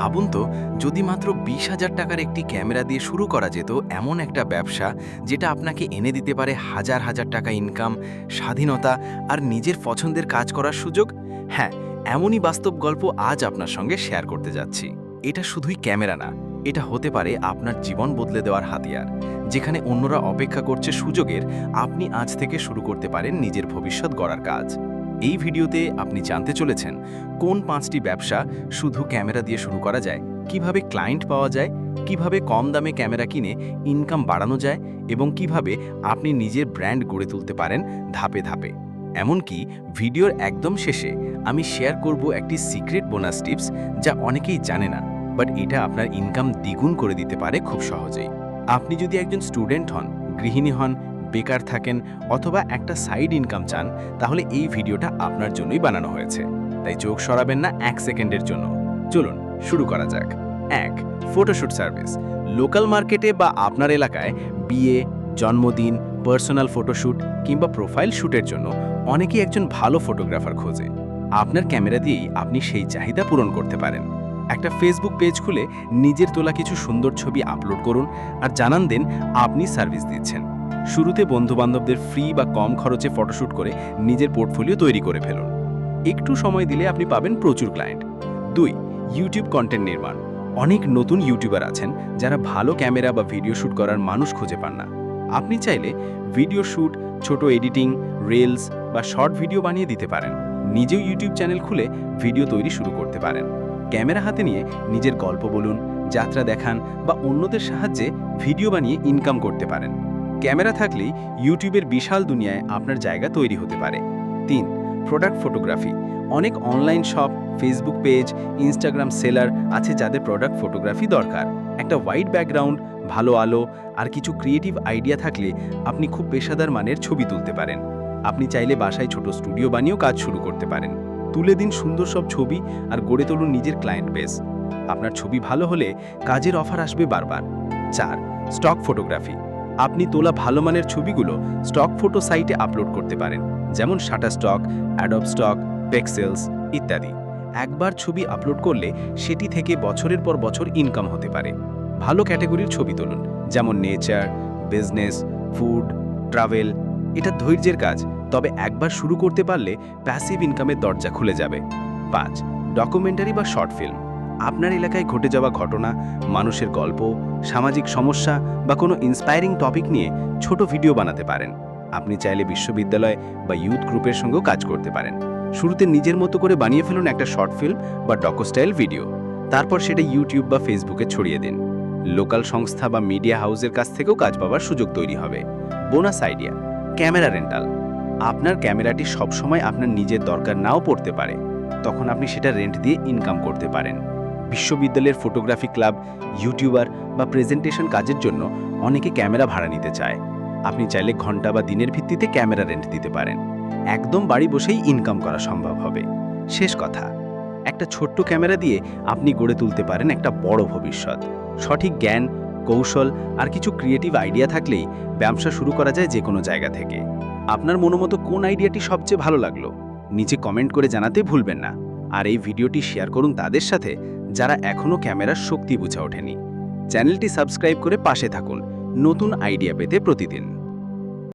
ভাবুন তো, যদি মাত্র বিশ হাজার টাকার একটি ক্যামেরা দিয়ে শুরু করা যেত, এমন একটা ব্যবসা যেটা আপনাকে এনে দিতে পারে হাজার হাজার টাকা ইনকাম স্বাধীনতা আর নিজের পছন্দের কাজ করার সুযোগ? হ্যাঁ এমনই বাস্তব গল্প আজ আপনার সঙ্গে শেয়ার করতে যাচ্ছি। এটা শুধুই ক্যামেরা না, এটা হতে পারে আপনার জীবন বদলে দেওয়ার হাতিয়ার, যেখানে অন্যরা অপেক্ষা করছে সুযোগের, আপনি আজ থেকে শুরু করতে পারেন নিজের ভবিষ্যৎ গড়ার কাজ। এই ভিডিওতে আপনি জানতে চলেছেন কোন পাঁচটি ব্যবসা শুধু ক্যামেরা দিয়ে শুরু করা যায়, কীভাবে ক্লায়েন্ট পাওয়া যায়, কীভাবে কম দামে ক্যামেরা কিনে ইনকাম বাড়ানো যায় এবং কীভাবে আপনি নিজের ব্র্যান্ড গড়ে তুলতে পারেন ধাপে ধাপে। এমনকি ভিডিওর একদম শেষে আমি শেয়ার করব একটি সিক্রেট বোনাস টিপস যা অনেকেই জানে না বাট এটা আপনার ইনকাম দ্বিগুণ করে দিতে পারে খুব সহজেই। আপনি যদি একজন স্টুডেন্ট হন, গৃহিণী হন বেকার থাকেন অথবা একটা সাইড ইনকাম চান, তাহলে এই ভিডিওটা আপনার জন্যই বানানো হয়েছে। তাই চোখ সরাবেন না এক সেকেন্ডের জন্য। চলুন, শুরু করা যাক। এক ফটোশ্যুট সার্ভিস লোকাল মার্কেটে বা আপনার এলাকায় বিয়ে, জন্মদিন পার্সোনাল ফটোশ্যুট কিংবা প্রোফাইল শ্যুটের জন্য অনেকেই একজন ভালো ফটোগ্রাফার খোঁজে। আপনার ক্যামেরা দিয়েই আপনি সেই চাহিদা পূরণ করতে পারেন। একটা ফেসবুক পেজ খুলে নিজের তোলা কিছু সুন্দর ছবি আপলোড করুন আর জানান দেন আপনি সার্ভিস দিচ্ছেন। শুরুতে বন্ধুবান্ধবদের ফ্রি বা কম খরচে ফটোশ্যুট করে নিজের পোর্টফোলিও তৈরি করে ফেলুন। একটু সময় দিলে আপনি পাবেন প্রচুর ক্লায়েন্ট। দুই, ইউটিউব কন্টেন্ট নির্মাণ। অনেক নতুন ইউটিউবার আছেন যারা ভালো ক্যামেরা বা ভিডিও শ্যুট করার মানুষ খুঁজে পান না। আপনি চাইলে ভিডিও শ্যুট ছোট এডিটিং, রিলস বা শর্ট ভিডিও বানিয়ে দিতে পারেন। নিজেও ইউটিউব চ্যানেল খুলে ভিডিও তৈরি শুরু করতে পারেন। ক্যামেরা হাতে নিয়ে নিজের গল্প বলুন, যাত্রা দেখান বা অন্যদের সাহায্যে ভিডিও বানিয়ে ইনকাম করতে পারেন। ক্যামেরা থাকলেই ইউটিউবের বিশাল দুনিয়ায় আপনার জায়গা তৈরি হতে পারে। তিন প্রোডাক্ট ফটোগ্রাফি অনেক online shop Facebook page Instagram seller আছে যাদের প্রোডাক্ট ফটোগ্রাফি দরকার। একটা হোয়াইট ব্যাকগ্রাউন্ড ভালো আলো আর কিছু ক্রিয়েটিভ আইডিয়া থাকলে আপনি খুব পেশাদার মানের ছবি তুলতে পারেন। আপনি চাইলে বাসায় ছোট স্টুডিও বানিয়েও কাজ শুরু করতে পারেন। তুলে দিন সুন্দর সব ছবি আর গড়ে তুলুন নিজের ক্লায়েন্ট বেস আপনার ছবি ভালো হলে কাজের অফার আসবে বারবার। চার স্টক ফটোগ্রাফি আপনি তোলা ভালো মানের ছবিগুলো স্টক ফটো সাইটে আপলোড করতে পারেন, যেমন Shutterstock Adobe Stock Pexels ইত্যাদি। একবার ছবি আপলোড করলে সেটি থেকে বছরের পর বছর ইনকাম হতে পারে। ভালো ক্যাটাগরির ছবি তুলুন, যেমন নেচার বিজনেস ফুড ট্রাভেল এটা ধৈর্যের কাজ, তবে একবার শুরু করতে পারলে প্যাসিভ ইনকামের দরজা খুলে যাবে। পাঁচ ডকুমেন্টারি বা শর্ট ফিল্ম আপনার এলাকায় ঘটে যাওয়া ঘটনা, মানুষের গল্প, সামাজিক সমস্যা বা কোনো ইন্সপায়ারিং টপিক নিয়ে ছোট ভিডিও বানাতে পারেন। আপনি চাইলে বিশ্ববিদ্যালয় বা ইউথ গ্রুপের সঙ্গেও কাজ করতে পারেন। শুরুতে নিজের মতো করে বানিয়ে ফেলুন একটা শর্ট ফিল্ম বা ডকোস্টাইল ভিডিও তারপর সেটা ইউটিউব বা ফেসবুকে ছড়িয়ে দিন। লোকাল সংস্থা বা মিডিয়া হাউসের কাছ থেকেও কাজ পাওয়ার সুযোগ তৈরি হবে। বোনাস আইডিয়া ক্যামেরা রেন্টাল আপনার ক্যামেরাটি সবসময় আপনার নিজের দরকার নাও পড়তে পারে। তখন আপনি সেটা রেন্ট দিয়ে ইনকাম করতে পারেন। বিশ্ববিদ্যালয়ের ফটোগ্রাফি ক্লাব, ইউটিউবার বা প্রেজেন্টেশন কাজের জন্য অনেকে ক্যামেরা ভাড়া নিতে চায়। আপনি চাইলে ঘণ্টা বা দিনের ভিত্তিতে ক্যামেরা রেন্ট দিতে পারেন। একদম বাড়ি বসেই ইনকাম করা সম্ভব হবে। শেষ কথা, একটা ছোট্ট ক্যামেরা দিয়ে আপনি গড়ে তুলতে পারেন একটা বড় ভবিষ্যৎ। সঠিক জ্ঞান, কৌশল আর কিছু ক্রিয়েটিভ আইডিয়া থাকলেই ব্যবসা শুরু করা যায় যে কোনো জায়গা থেকে। আপনার মনোমতো কোন আইডিয়াটি সবচেয়ে ভালো লাগল, নিচে কমেন্ট করে জানাতে ভুলবেন না। আর এই ভিডিওটি শেয়ার করুন তাদের সাথে যারা এখনও ক্যামেরার শক্তি বুঝে ওঠেনি। চ্যানেলটি সাবস্ক্রাইব করে পাশে থাকুন। নতুন আইডিয়া পেতে প্রতিদিন।